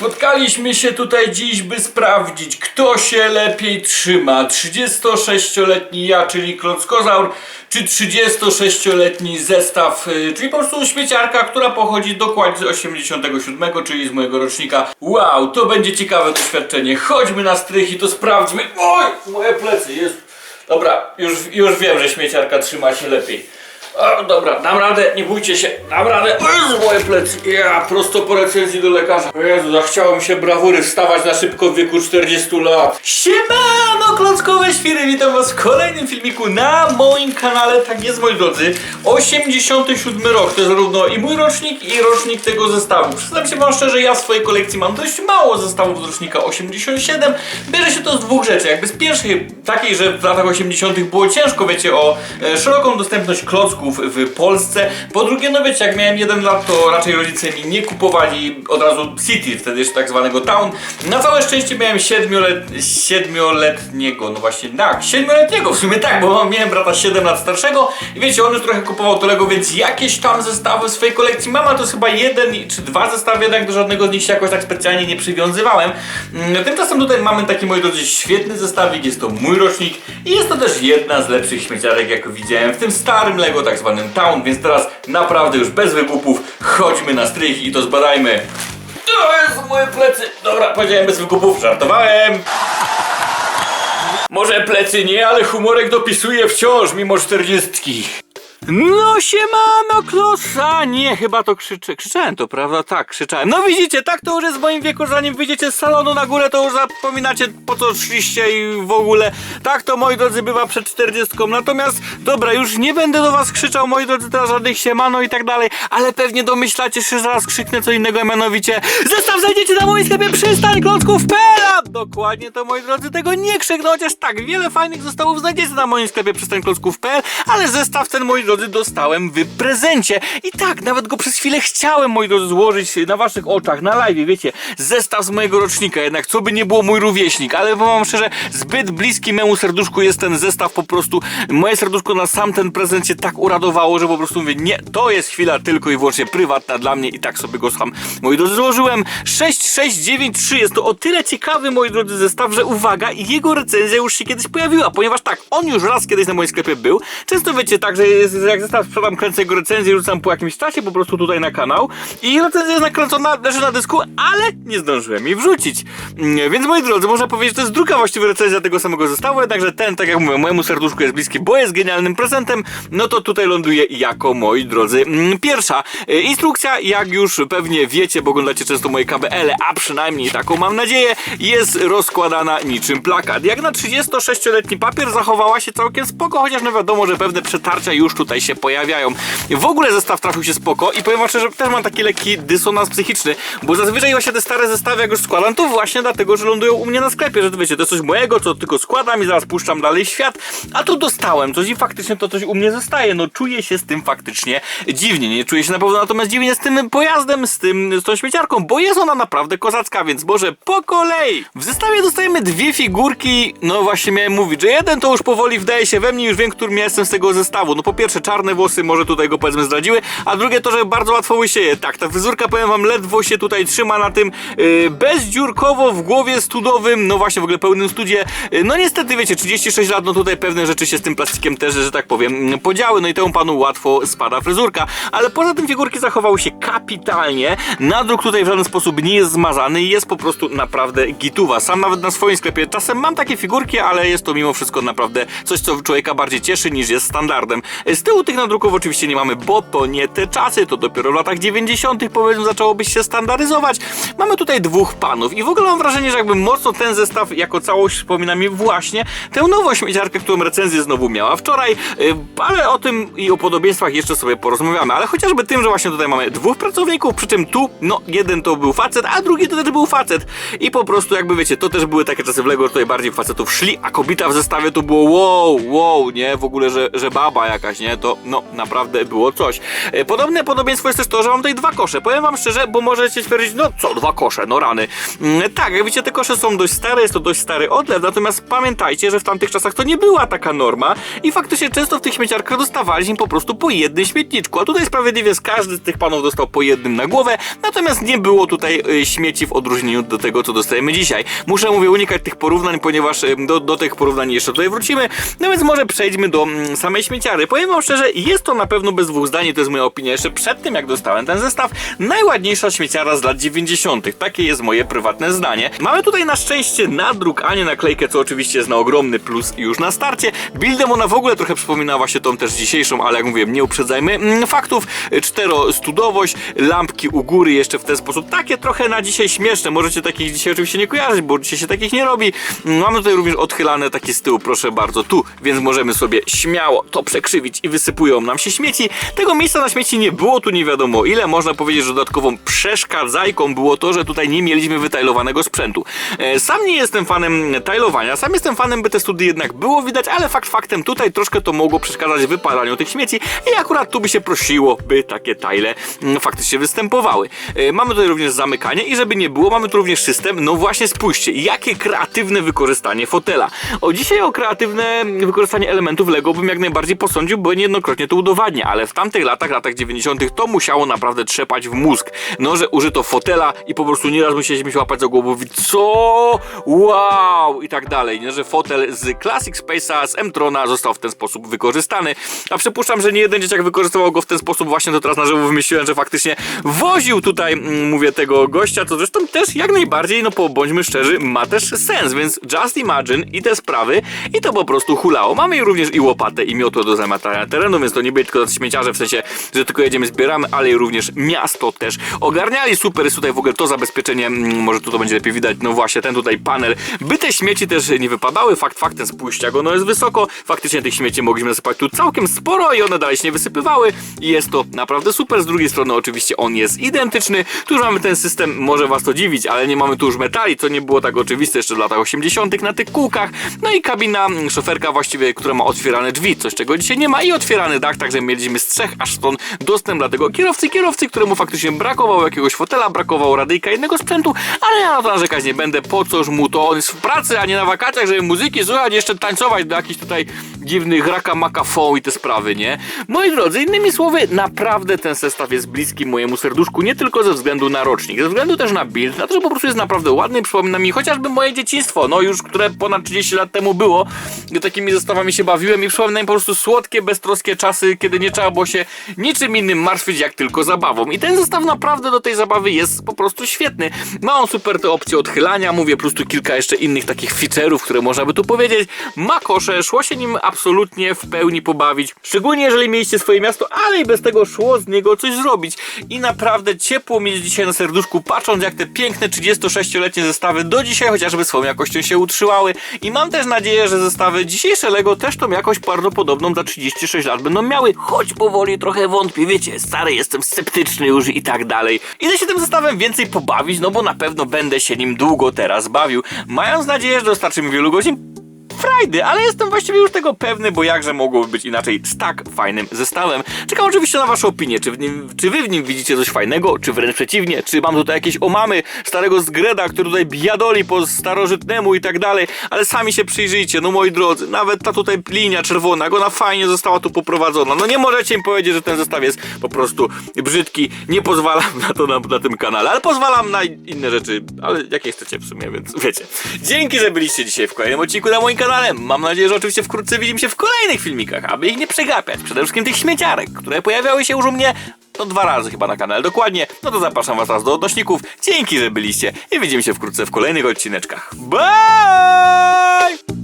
Spotkaliśmy się tutaj dziś, by sprawdzić, kto się lepiej trzyma. 36-letni ja, czyli klockozaur, czy 36-letni zestaw, y, czyli po prostu śmieciarka, która pochodzi dokładnie z 87, czyli z mojego rocznika. Wow, to będzie ciekawe doświadczenie. Chodźmy na strych i to sprawdźmy. Oj, moje plecy, jest. Dobra, już, już wiem, że śmieciarka trzyma się lepiej. O, dobra, dam radę, nie bójcie się, dam radę. O moje plecy. Ja prosto po recenzji do lekarza. O Jezu, zachciało mi się brawury wstawać na szybko w wieku 40 lat. Siemano, klockowe świry, witam was w kolejnym filmiku na moim kanale. Tak jest, moi drodzy. 87 rok, to jest równo i mój rocznik, i rocznik tego zestawu. Przyznam się wam szczerze, ja w swojej kolekcji mam dość mało zestawów z rocznika 87. Bierze się to z dwóch rzeczy. Jakby z pierwszej, takiej, że w latach 80 było ciężko, wiecie, o e, szeroką dostępność klocków w Polsce. Po drugie, no wiecie, jak miałem jeden lat, to raczej rodzice mi nie kupowali od razu City, wtedy jeszcze tak zwanego Town. Na całe szczęście miałem siedmiolet, siedmioletniego, no właśnie, tak, siedmioletniego w sumie tak, bo miałem brata 7 lat starszego i wiecie, on już trochę kupował to Lego, więc jakieś tam zestawy w swojej kolekcji mam, a to jest chyba jeden czy dwa zestawy, jednak do żadnego z nich się jakoś tak specjalnie nie przywiązywałem. Mm, Tymczasem tutaj mamy taki, moi drodzy, świetny zestawik, jest to mój rocznik i jest to też jedna z lepszych śmieciarek, jak widziałem w tym starym Lego, tak zwanym Town, więc teraz naprawdę już bez wygupów chodźmy na strych i to zbadajmy. To jest moje plecy. Dobra, powiedziałem bez wygupów, żartowałem. Może plecy nie, ale humorek dopisuje wciąż mimo czterdziestki. No siemano klosa! Nie, chyba to krzyczę. Krzyczałem to, prawda? Tak, krzyczałem. No widzicie, tak to już jest w moim wieku, zanim wyjdziecie z salonu na górę, to już zapominacie po co szliście i w ogóle. Tak to, moi drodzy, bywa przed 40. Natomiast, dobra, już nie będę do was krzyczał, moi drodzy, teraz żadnych siemano i tak dalej, ale pewnie domyślacie się, że zaraz krzyknę co innego, a mianowicie Zestaw znajdziecie na moim sklepie przystań klocków.pl Dokładnie to, moi drodzy, tego nie krzyknę, chociaż tak, wiele fajnych zestawów znajdziecie na moim sklepie przystań klocków.pl, ale zestaw ten, moi drodzy, dostałem w prezencie. I tak, nawet go przez chwilę chciałem, moi drodzy, złożyć na waszych oczach, na live, wiecie, zestaw z mojego rocznika, jednak co by nie było mój rówieśnik, ale powiem szczerze, zbyt bliski memu serduszku jest ten zestaw, po prostu moje serduszko na sam ten prezent się tak uradowało, że po prostu mówię, nie, to jest chwila tylko i wyłącznie prywatna dla mnie. I tak sobie go sam, moi drodzy, złożyłem. 6693 jest to o tyle ciekawy, moi drodzy, zestaw, że uwaga, jego recenzja już się kiedyś pojawiła, ponieważ tak, on już raz kiedyś na moim sklepie był. Często wiecie tak, że jak zestaw sprzedam, kręcę jego recenzję, rzucam po jakimś czasie po prostu tutaj na kanał i recenzja jest nakręcona, leży na dysku, ale nie zdążyłem jej wrzucić. Mm, Więc moi drodzy, można powiedzieć, że to jest druga właściwa recenzja tego samego zestawu, jednakże ten, tak jak mówię, mojemu serduszku jest bliski, bo jest genialnym prezentem, no to tutaj ląduje jako, moi drodzy, mm, pierwsza e, instrukcja, jak już pewnie wiecie, bo oglądacie często moje KBL, a przynajmniej taką mam nadzieję, jest rozkładana niczym plakat. Jak na 36-letni papier zachowała się całkiem spoko, chociaż no wiadomo, że pewne przetarcia już tutaj się pojawiają. W ogóle zestaw trafił się spoko i powiem szczerze, że też mam taki lekki dysonans psychiczny, bo zazwyczaj właśnie te stare zestawy jak już składam, to właśnie dlatego, że lądują u mnie na sklepie, że wiecie, to jest coś mojego, co tylko składam i zaraz puszczam dalej świat, a tu dostałem coś i faktycznie to coś u mnie zostaje, no czuję się z tym faktycznie dziwnie, nie czuję się na pewno natomiast dziwnie z tym pojazdem, z tym, z tą śmieciarką, bo jest ona naprawdę kozacka, więc może po kolei. W zestawie dostajemy dwie figurki, no właśnie miałem mówić, że jeden to już powoli wdaje się we mnie, już wiem, którym ja jestem z tego zestawu, no po pierwsze czarne włosy może tutaj go powiedzmy zdradziły, a drugie to, że bardzo łatwo łysieje, tak, ta fryzurka powiem wam ledwo się tutaj trzyma na tym yy, bezdziurkowo w głowie studowym, no właśnie w ogóle pełnym studzie, yy, no niestety wiecie, 36 lat, no tutaj pewne rzeczy się z tym plastikiem też, że tak powiem, mm, podziały, no i temu panu łatwo spada fryzurka, ale poza tym figurki zachowały się kapitalnie, nadruk tutaj w żaden sposób nie jest zmazany i jest po prostu naprawdę gituwa, sam nawet na swoim sklepie czasem mam takie figurki, ale jest to mimo wszystko naprawdę coś, co człowieka bardziej cieszy niż jest standardem. Z tyłu tych nadruków oczywiście nie mamy, bo to nie te czasy, to dopiero w latach 90. powiedzmy zaczęłoby się standaryzować. Mamy tutaj dwóch panów i w ogóle mam wrażenie, że jakby mocno ten zestaw jako całość wspomina mi właśnie tę nową śmieciarkę, którą recenzję znowu miała wczoraj, yy, ale o tym i o podobieństwach jeszcze sobie porozmawiamy, ale chociażby tym, że właśnie tutaj mamy dwóch pracowników, przy czym tu, no jeden to był facet, a drugi to też był facet i po prostu jakby wiecie, to też były takie czasy w Lego, że tutaj bardziej facetów szli, a kobieta w zestawie to było wow, wow, nie? W ogóle, że, że baba jakaś, nie? To no naprawdę było coś. E, Podobne podobieństwo jest też to, że mam tutaj dwa kosze. Powiem wam szczerze, bo możecie stwierdzić, no co, dwa kosze, no rany. Mm, tak, jak widzicie, te kosze są dość stare, jest to dość stary odlew, natomiast pamiętajcie, że w tamtych czasach to nie była taka norma i faktycznie często w tych śmieciarkach dostawaliśmy po prostu po jednym śmietniczku, a tutaj sprawiedliwie każdy z tych panów dostał po jednym na głowę, natomiast nie było tutaj y, śmieci w odróżnieniu do tego, co dostajemy dzisiaj. Muszę, mówię, unikać tych porównań, ponieważ do, do tych porównań jeszcze tutaj wrócimy, no więc może przejdźmy do mm, samej śmieciary. Powiem wam szczerze, jest to na pewno bez dwóch zdań, to jest moja opinia, jeszcze przed tym jak dostałem ten zestaw, najładniejsza śmieciara z lat 90. Takie jest moje prywatne zdanie. Mamy tutaj na szczęście nadruk, a nie naklejkę, co oczywiście jest na ogromny plus już na starcie. Buildem ona w ogóle trochę przypomina właśnie tą też dzisiejszą, ale jak mówiłem, nie uprzedzajmy mm, faktów. Czterostudowość, lampki u góry jeszcze w ten sposób. Takie trochę na dzisiaj śmieszne. Możecie takich dzisiaj oczywiście nie kojarzyć, bo dzisiaj się takich nie robi. Mamy tutaj również odchylane takie z tyłu, proszę bardzo, tu, więc możemy sobie śmiało to przekrzywić i wysypują nam się śmieci. Tego miejsca na śmieci nie było tu nie wiadomo ile. Można powiedzieć, że dodatkową przeszkadzajką było to, że tutaj nie mieliśmy wytajlowanego sprzętu. E, Sam nie jestem fanem tajlowania, sam jestem fanem, by te study jednak było widać, ale fakt faktem tutaj troszkę to mogło przeszkadzać wypalaniu tych śmieci i akurat tu by się prosiło, by takie tajle mm, faktycznie występowały. E, Mamy tutaj również zamykanie i żeby nie było, mamy tu również system, no właśnie spójrzcie, jakie kreatywne wykorzystanie fotela. O dzisiaj o kreatywne wykorzystanie elementów Lego bym jak najbardziej posądził, bo niejednokrotnie to udowadnia, ale w tamtych latach, latach 90. to musiało naprawdę trzepać w mózg. No, że użyto fotela i po prostu nieraz musieliśmy się łapać za głowę, mówić co? Wow! I tak dalej, nie? Że fotel z Classic Space'a, z M-Trona został w ten sposób wykorzystany. A przypuszczam, że nie jeden dzieciak wykorzystywał go w ten sposób, właśnie to teraz na żywo wymyśliłem, że faktycznie woził tutaj, mm, mówię, tego gościa, to zresztą też jak najbardziej, no po bądźmy szczerzy, ma też sens, więc just imagine i te sprawy i to po prostu hulało. Mamy również i łopatę i miotło do zamiatania terenu, więc to nie byli tylko śmieciarze, w sensie, że tylko jedziemy, zbieramy, ale i również miasto też ogarniali. Super jest tutaj w ogóle to zabezpieczenie, mm, może tu to będzie lepiej widać, no właśnie, ten tutaj panel, by te śmieci też nie wypadały. Fakt faktem, spójrzcie, jak ono jest wysoko. Faktycznie tych śmieci mogliśmy zasypać tu całkiem sporo i one dalej się nie wysypywały. I jest to naprawdę super. Z drugiej strony oczywiście on jest identyczny. Tu już mamy ten system, może was to dziwić, ale nie mamy tu już metali, co nie było tak oczywiste jeszcze w latach 80. na tych kółkach. No i kabina, szoferka właściwie, która ma otwierane drzwi, coś czego dzisiaj nie ma i otwierany dach, także mieliśmy z trzech aż stąd dostęp dla tego kierowcy, kierowcy, któremu faktycznie brakowało jakiegoś fotela, brakowało radyjka, innego sprzętu, ale ja na to narzekać nie będę, po coż mu to, on jest w pracy, a nie na wakacjach, żeby muzyki słuchać, jeszcze tańcować do jakichś tutaj dziwnych raka maka fą i te sprawy, nie? Moi drodzy, innymi słowy, naprawdę ten zestaw jest bliski mojemu serduszku, nie tylko ze względu na rocznik, ze względu też na build, na to, że po prostu jest naprawdę ładny przypomina mi chociażby moje dzieciństwo, no już, które ponad 30 lat temu było, gdy takimi zestawami się bawiłem i przypomina mi po prostu słodkie, beztroskie czasy, kiedy nie trzeba było się niczym innym martwić, jak tylko zabawą. I ten zestaw naprawdę do tej zabawy jest po prostu świetny. Ma on super te opcje odchylania, mówię, plus tu kilka jeszcze innych takich feature'ów, które można by tu powiedzieć. Ma kosze, szło się nim absolutnie w pełni pobawić. Szczególnie jeżeli mieliście swoje miasto, ale i bez tego szło z niego coś zrobić. I naprawdę ciepło mieć dzisiaj na serduszku, patrząc jak te piękne 36-letnie zestawy do dzisiaj chociażby swoją jakością się utrzymały. I mam też nadzieję, że zestawy dzisiejsze Lego też tą jakość bardzo podobną za 36 lat będą miały. Choć powoli trochę wątpię, wiecie, stary jestem sceptyczny już i tak dalej. Idę się tym zestawem więcej pobawić, no bo na pewno będę się nim długo teraz bawił. Mając nadzieję, że dostarczy mi wielu godzin frajdy, ale jestem właściwie już tego pewny, bo jakże mogłoby być inaczej z tak fajnym zestawem. Czekam oczywiście na waszą opinię, czy, nim, czy wy w nim widzicie coś fajnego, czy wręcz przeciwnie, czy mam tutaj jakieś omamy starego zgreda, który tutaj biadoli po starożytnemu i tak dalej, ale sami się przyjrzyjcie, no moi drodzy, nawet ta tutaj linia czerwona, jak ona fajnie została tu poprowadzona, no nie możecie mi powiedzieć, że ten zestaw jest po prostu brzydki, nie pozwalam na to na, na tym kanale, ale pozwalam na inne rzeczy, ale jakie chcecie w sumie, więc wiecie. Dzięki, że byliście dzisiaj w kolejnym odcinku na moim kanale, mam nadzieję, że oczywiście wkrótce widzimy się w kolejnych filmikach, aby ich nie przegapiać, przede wszystkim tych śmieciarek, które pojawiały się już u mnie no dwa razy chyba na kanale, dokładnie, no to zapraszam was raz do odnośników, dzięki, że byliście i widzimy się wkrótce w kolejnych odcineczkach. Bye!